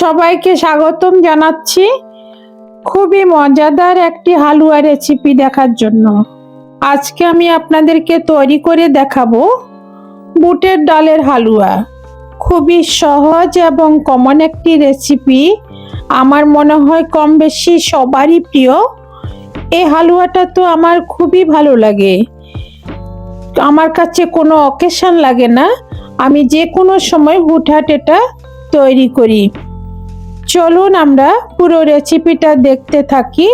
সবাইকে স্বাগতম জানাচ্ছি। খুবই মজাদার একটি হালুয়া রেসিপি দেখার জন্য। আজকে আমি আপনাদেরকে তৈরি করে দেখাবো বুটের ডালের হালুয়া। খুবই সহজ এবং কমন একটি রেসিপি আমার মনে হয় কম বেশি সবারই প্রিয়। এই হালুয়াটা তো আমার খুবই ভালো লাগে। আমার কাছে কোনো অকেশন লাগে না। আমি যে কোনো সময় হুটহাট এটা তৈরি করি। চলুন আমরা পুরো রেসিপিটা দেখতে থাকি।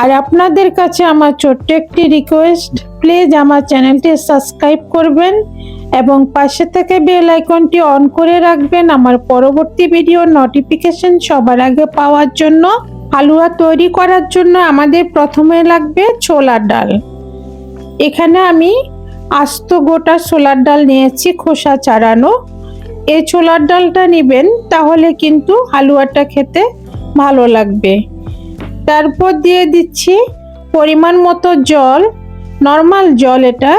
আর আপনাদের কাছে আমার ছোট্ট একটি রিকোয়েস্ট প্লিজ আমার চ্যানেলটি সাবস্ক্রাইব করবেন এবং পাশে থেকে বেল আইকনটি অন করে রাখবেন। আমার পরবর্তী ভিডিও নোটিফিকেশন সবার আগে পাওয়ার জন্য, হালুয়া তৈরি করার জন্য আমাদের প্রথমে লাগবে ছোলার ডাল। এখানে আমি আস্ত গোটা ছোলার ডাল নিয়েছি খোসা চারানো এই ছোলার ডালটা নেবেন, তাহলে কিন্তু হালুয়াটা খেতে ভালো লাগবে। তারপর দিয়ে দিচ্ছি পরিমাণ মতো জল, নর্মাল জল এটা।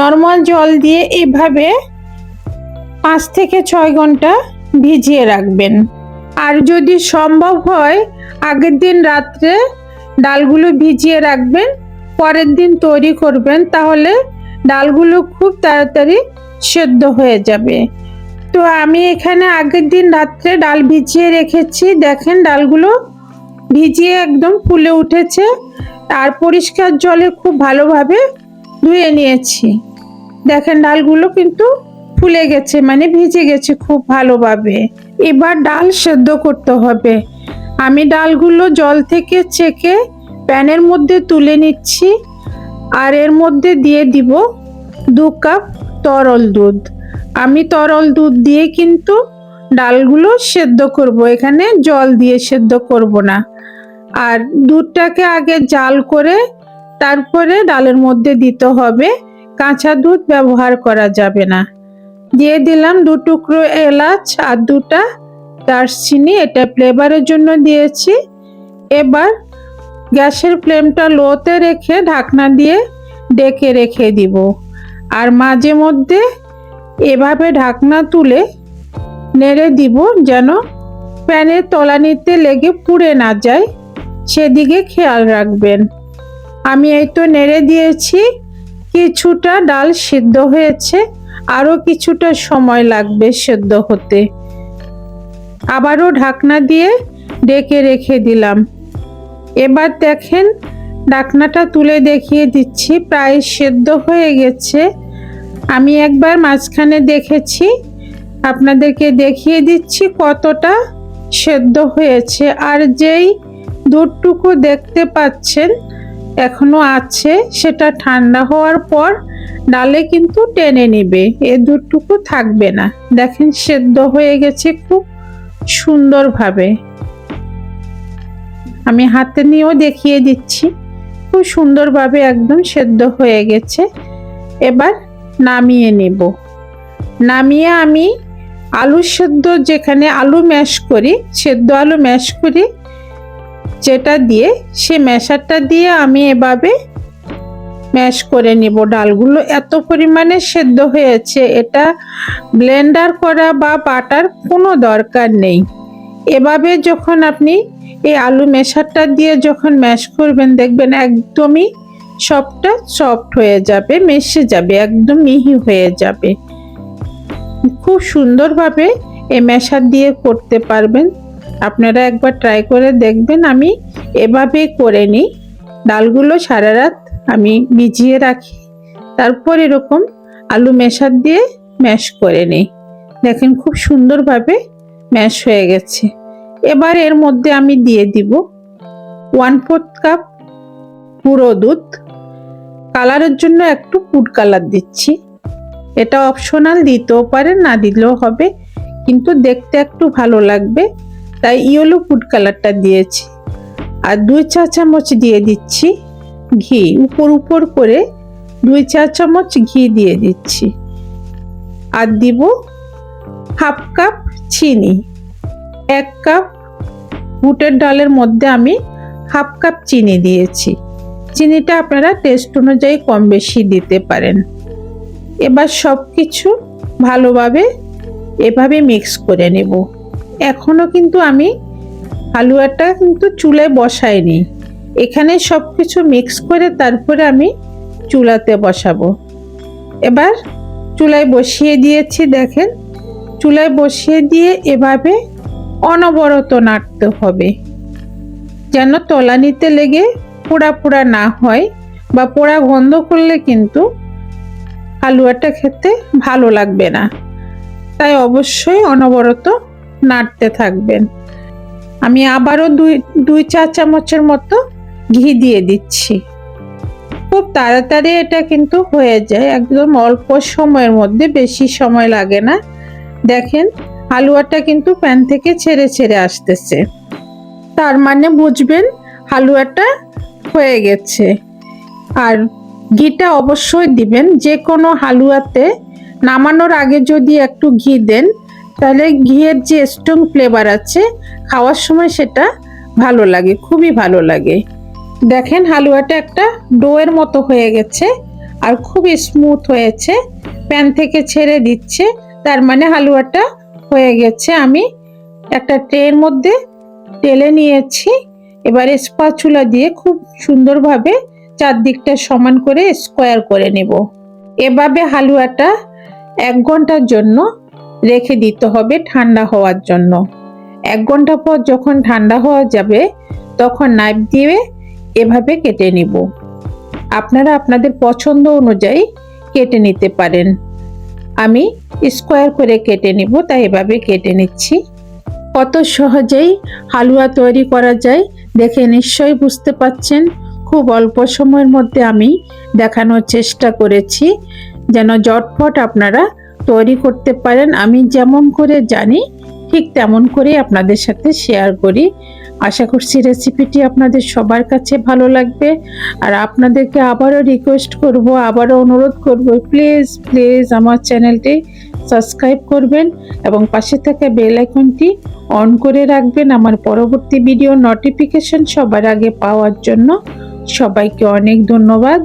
নর্মাল জল দিয়ে এভাবে পাঁচ থেকে ছয় ঘণ্টা ভিজিয়ে রাখবেন। আর যদি সম্ভব হয়, আগের দিন রাত্রে ডালগুলো ভিজিয়ে রাখবেন, পরের দিন তৈরি করবেন, তাহলে ডালগুলো খুব তাড়াতাড়ি সেদ্ধ হয়ে যাবে। তো আমি এখানে আগের দিন রাত্রে ডাল ভিজিয়ে রেখেছি। দেখেন ডালগুলো ভিজিয়ে একদম ফুলে উঠেছে। আর পরিষ্কার জলে খুব ভালোভাবে ধুয়ে নিয়েছি। দেখেন ডালগুলো কিন্তু ফুলে গেছে মানে ভিজে গেছে খুব ভালোভাবে। এবার ডাল সেদ্ধ করতে হবে। আমি ডালগুলো জল থেকে চেকে প্যানের মধ্যে তুলে নিচ্ছি। আর এর মধ্যে দিয়ে দিব দু কাপ তরল দুধ। আমি তরল দুধ দিয়ে কিন্তু ডালগুলো সেদ্ধ করব। এখানে জল দিয়ে সেদ্ধ করব না। আর দুধটাকে আগে জাল করে তারপরে ডালের মধ্যে দিতে হবে। কাঁচা দুধ ব্যবহার করা যাবে না। দিয়ে দিলাম দু টুকরো এলাচ আর দুটা দারচিনি। এটা ফ্লেভারের জন্য দিয়েছি। এবার গ্যাসের ফ্লেমটা লোতে রেখে ঢাকনা দিয়ে ডেকে রেখে দিব। আর মাঝে মধ্যে এভাবে ঢাকনা তুলে নেড়ে দিব যেন প্যানের তলানিতে লেগে পুড়ে না যায়। সেদিকে খেয়াল রাখবেন। আমি এই তো নেড়ে দিয়েছি, কিছুটা ডাল সিদ্ধ হয়েছে, আরও কিছুটা সময় লাগবে সেদ্ধ হতে। আবারও ঢাকনা দিয়ে ডেকে রেখে দিলাম। এবার দেখেন, ঢাকনাটা তুলে দেখিয়ে দিচ্ছি, প্রায় সেদ্ধ হয়ে গেছে। আমি একবার মাঝখানে দেখেছি, আপনাদেরকে দেখিয়ে দিচ্ছি কতটা সেদ্ধ হয়েছে আর যেই দুধটুকু দেখতে পাচ্ছেন এখনও আছে, সেটা ঠান্ডা হওয়ার পর ডালে কিন্তু টেনে নিবে, এ দুধটুকু থাকবে না। দেখেন সেদ্ধ হয়ে গেছে খুব সুন্দরভাবে। আমি হাতে নিয়েও দেখিয়ে দিচ্ছি, খুব সুন্দরভাবে একদম সেদ্ধ হয়ে গেছে। এবার নামিয়ে নেব। নামিয়ে আমি আলু সেদ্ধ যেখানে আলু ম্যাশ করি, সেদ্ধ আলু ম্যাশ করি, যেটা দিয়ে সে ম্যাশারটা দিয়ে আমি এভাবে ম্যাশ করে নিব। ডালগুলো এত পরিমাণে সেদ্ধ হয়েছে, এটা ব্লেন্ডার করা বা বাটার কোনো দরকার নেই। এভাবে যখন আপনি এই আলু মেশারটা দিয়ে যখন ম্যাশ করবেন, দেখবেন একদমই সবটা সফট হয়ে যাবে, মেশে যাবে, একদম মিহি হয়ে যাবে। খুব সুন্দরভাবে এ ম্যাশার দিয়ে করতে পারবেন। আপনারা একবার ট্রাই করে দেখবেন, আমি এভাবে করে নিই। ডালগুলো সারা রাত আমি ভিজিয়ে রাখি। তারপর এরকম আলু মেশার দিয়ে ম্যাশ করে নিই। দেখেন খুব সুন্দরভাবে ম্যাশ হয়ে গেছে। এবার এর মধ্যে আমি দিয়ে দিব ওয়ান ফোর্থ কাপ পুরো দুধ। কালারের জন্য একটু ফুড কালার দিচ্ছি। এটা অপশনাল, দিতেও পারেন না দিলেও হবে। কিন্তু দেখতে একটু ভালো লাগবে, তাই ইয়েলো ফুড কালারটা দিয়েছি। আর দুই চা চামচ দিয়ে দিচ্ছি ঘি। উপর উপর করে দুই চা চামচ ঘি দিয়ে দিচ্ছি। আর দিব হাফ কাপ চিনি। এক কাপ বুটের ডালের মধ্যে আমি হাফ কাপ চিনি দিয়েছি। চিনিটা আপনারা টেস্ট অনুযায়ী কম বেশি দিতে পারেন। এবার সব কিছু ভালোভাবে এভাবে মিক্স করে নেব। এখনও কিন্তু আমি হালুয়াটা কিন্তু চুলায় বসাইনি। এখানে সব কিছু মিক্স করে তারপরে আমি চুলাতে বসাবো। এবার চুলায় বসিয়ে দিয়েছি, দেখেন। চুলায় বসিয়ে দিয়ে এভাবে অনবরত নাড়তে হবে। যেন তলানিতে লেগে পোড়া পোড়া না হয় বা পোড়া গন্ধ করলে কিন্তু হালুয়াটা খেতে ভালো লাগবে না। তাই অবশ্যই অনবরত নাড়তে থাকবেন। আমি আবারও দুই দুই চা চামচের মতো ঘি দিয়ে দিচ্ছি। খুব তাড়াতাড়ি এটা কিন্তু হয়ে যায়। একদম অল্প সময়ের মধ্যে বেশি সময় লাগে না। দেখেন হালুয়াটা কিন্তু প্যান থেকে ছেড়ে ছেড়ে আসতেছে। তার মানে বুঝবেন হালুয়াটা হয়ে গেছে। আর ঘিটা অবশ্যই দিবেন। যে কোনো হালুয়াতে নামানোর আগে যদি একটু ঘি দেন, তাহলে ঘিয়ের যে স্ট্রং ফ্লেভার আছে, খাওয়ার সময় সেটা ভালো লাগে, খুবই ভালো লাগে। দেখেন হালুয়াটা একটা ডোয়ের মতো হয়ে গেছে আর খুবই স্মুথ হয়েছে। প্যান থেকে ছেড়ে দিচ্ছে, তার মানে হালুয়াটা হয়ে গেছে। আমি একটা ট্রের মধ্যে টেলে নিয়েছি। এবার স্পাচুলা দিয়ে খুব সুন্দরভাবে চারদিকটা সমান করে স্কোয়ার করে নেব। এভাবে হালুয়াটা এক ঘণ্টার জন্য রেখে দিতে হবে ঠান্ডা হওয়ার জন্য। এক ঘণ্টা পর যখন ঠান্ডা হওয়া যাবে, তখন নাইফ দিয়ে এভাবে কেটে নিব। আপনারা আপনাদের পছন্দ অনুযায়ী কেটে নিতে পারেন। আমি স্কোয়ার করে কেটে নিব, তাই এভাবে কেটে নিচ্ছি। কত সহজেই হালুয়া তৈরি করা যায় দেখে নিশ্চয়ই বুঝতে পাচ্ছেন, খুব অল্প সময়ের মধ্যে আমি দেখানোর চেষ্টা করেছি, যেন জটফট আপনারা তৈরি করতে পারেন। আমি যেমন করে জানি, ঠিক তেমন করে আপনাদের সাথে শেয়ার করি। আশা করছি রেসিপিটি আপনাদের সবার কাছে ভালো লাগবে। আর আপনাদেরকে আবারও রিকোয়েস্ট করব, আবারও অনুরোধ করব প্লিজ প্লিজ আমার চ্যানেলটি সাবস্ক্রাইব করবেন এবং পাশে থাকা বেল আইকনটি অন করে রাখবেন আমার পরবর্তী ভিডিও নোটিফিকেশন সবার আগে পাওয়ার জন্য। সবাইকে অনেক ধন্যবাদ।